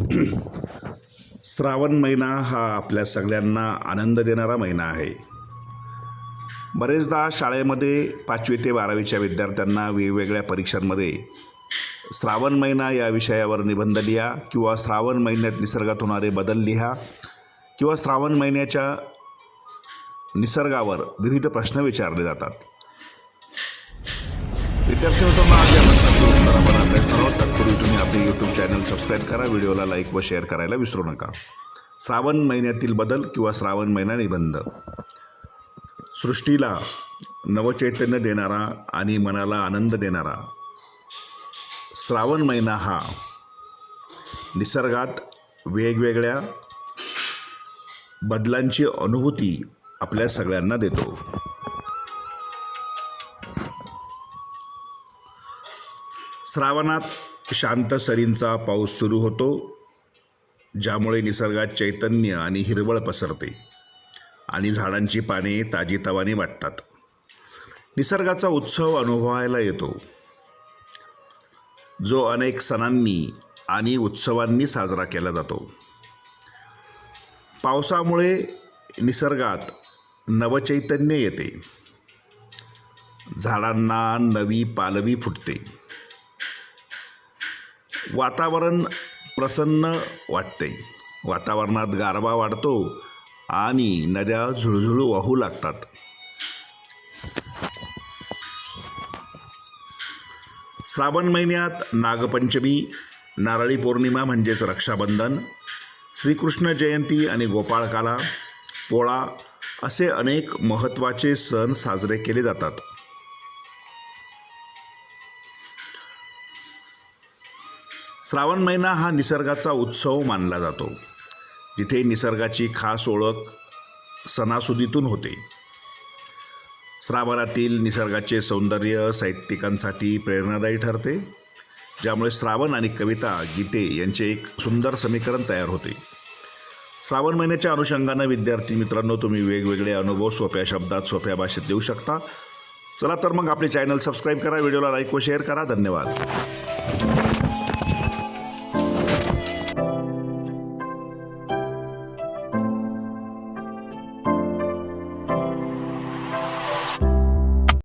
श्रावण महिना हा आपल्या सगळ्यांना आनंद देणारा महिना आहे. बरेचदा शाळेमध्ये पाचवी ते बारावीच्या विद्यार्थ्यांना वेगवेगळ्या परीक्षांमध्ये श्रावण महिना या विषयावर निबंध लिहा किंवा श्रावण महिन्यात निसर्गात होणारे बदल लिहा किंवा श्रावण महिन्याच्या निसर्गावर विविध प्रश्न विचारले जातात. विद्यार्थी मित्रांनो आज या प्रश्नाची उत्तर आपण अभ्यासणार आहोत तत्पूर्वी तुम्ही आपले यूट्यूब चॅनल सबस्क्राईब करा व्हिडिओला लाईक व शेअर करायला विसरू नका. श्रावण महिन्यातील बदल किंवा श्रावण महिना निबंध. सृष्टीला नवचैतन्य देणारा आणि मनाला आनंद देणारा. श्रावण महिना हा निसर्गात वेगवेगळ्या बदलांची अनुभूती आपल्या सगळ्यांना देतो. श्रावणात शांत सरींचा पाऊस सुरू होतो ज्यामुळे निसर्गात चैतन्य आणि हिरवळ पसरते आणि झाडांची पाने ताजीतवानी वाटतात. निसर्गाचा उत्सव अनुभवायला येतो. जो अनेक सणांनी आणि उत्सवांनी साजरा केला जातो. पावसामुळे निसर्गात नवचैतन्य येते. झाडांना नवी पालवी फुटते. वातावरण प्रसन्न वाटते. वातावरणात गारवा वाढतो आणि नद्या झुळझुळू वाहू लागतात. श्रावण महिन्यात नागपंचमी नारळी पौर्णिमा म्हणजेच रक्षाबंधन श्रीकृष्ण जयंती आणि गोपाळकाला पोळा असे अनेक महत्त्वाचे सण साजरे केले जातात. श्रावण महिना हा निसर्गाचा उत्सव मानला जातो. जिथे निसर्गाची खास ओळख सणासुदीतून होते. श्रावणातील निसर्गाचे सौंदर्य साहित्यिकांसाठी प्रेरणादायी ठरते. ज्यामुळे श्रावण आणि कविता गीते यांचे एक सुंदर समीकरण तयार होते. श्रावण महिन्याच्या अनुषंगानं विद्यार्थी मित्रांनो तुम्ही वेगवेगळे अनुभव सोप्या शब्दात सोप्या भाषेत देऊ शकता. चला तर मग आपले चॅनल सबस्क्राईब करा व्हिडिओला लाईक व शेअर करा. धन्यवाद.